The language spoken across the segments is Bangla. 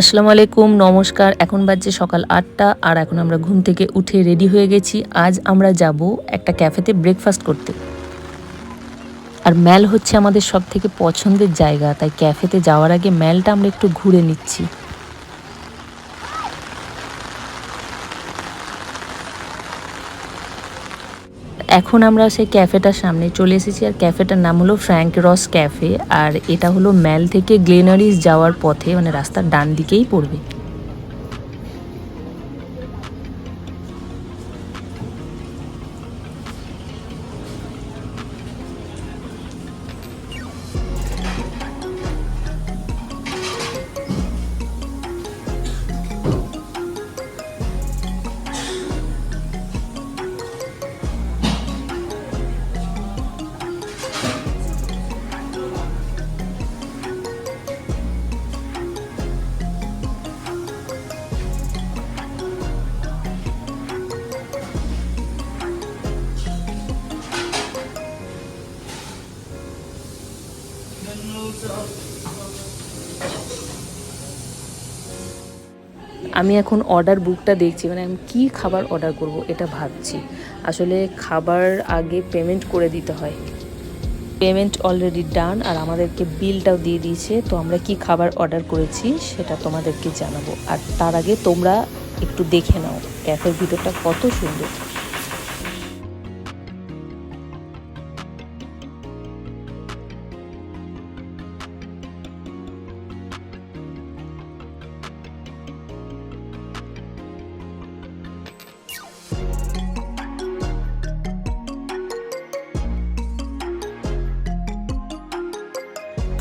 আসসালামু আলাইকুম, নমস্কার। এখন বাজছে সকাল আটটা আর এখন আমরা ঘুম থেকে উঠে রেডি হয়ে গেছি। আজ আমরা যাব একটা ক্যাফেতে ব্রেকফাস্ট করতে। আর ম্যাল হচ্ছে আমাদের সব থেকে পছন্দের জায়গা, তাই ক্যাফেতে যাওয়ার আগে ম্যালটা আমরা একটু ঘুরে নিচ্ছি। এখন আমরা সেই ক্যাফেটার সামনে চলে এসেছি, আর ক্যাফেটার নাম হলো ফ্র্যাঙ্ক রস ক্যাফে, আর এটা হলো ম্যাল থেকে গ্লেনারিস যাওয়ার পথে মানে রাস্তার ডান দিকেই পড়বে। আমি এখন অর্ডার বুকটা দেখছি মানে আমি কী খাবার অর্ডার করব এটা ভাবছি। আসলে খাবার আগে পেমেন্ট করে দিতে হয়। পেমেন্ট অলরেডি ডান আর আমাদেরকে বিলটাও দিয়ে দিয়েছে, তো আমরা কি খাবার অর্ডার করেছি সেটা তোমাদেরকে জানাব। আর তার আগে তোমরা একটু দেখে নাও ক্যাফের ভিতরটা কত সুন্দর।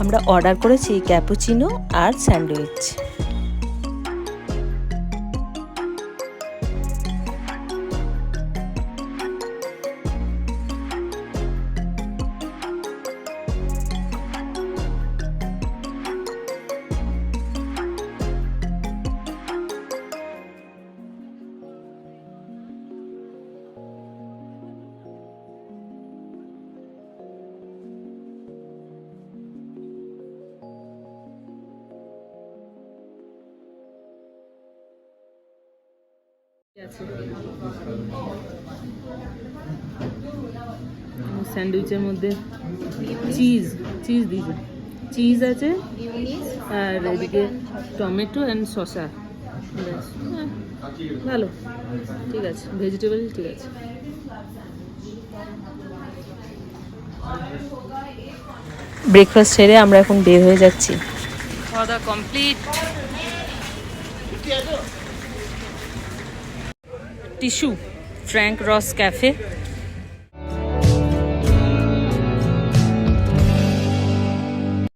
আমরা অর্ডার করেছি ক্যাপুচিনো আর স্যান্ডউইচ। স্যান্ডউইচের মধ্যে চিজ চিজ দিয়েছে চিজ আছে আর এদিকে টমেটো অ্যান্ড শসা। হ্যাঁ, ভালো ঠিক আছে ভেজিটেবল ঠিক আছে। ব্রেকফাস্ট সেরে আমরা এখন বের হয়ে যাচ্ছি। খাওয়া দাওয়া complete tissue Frank Ross cafe.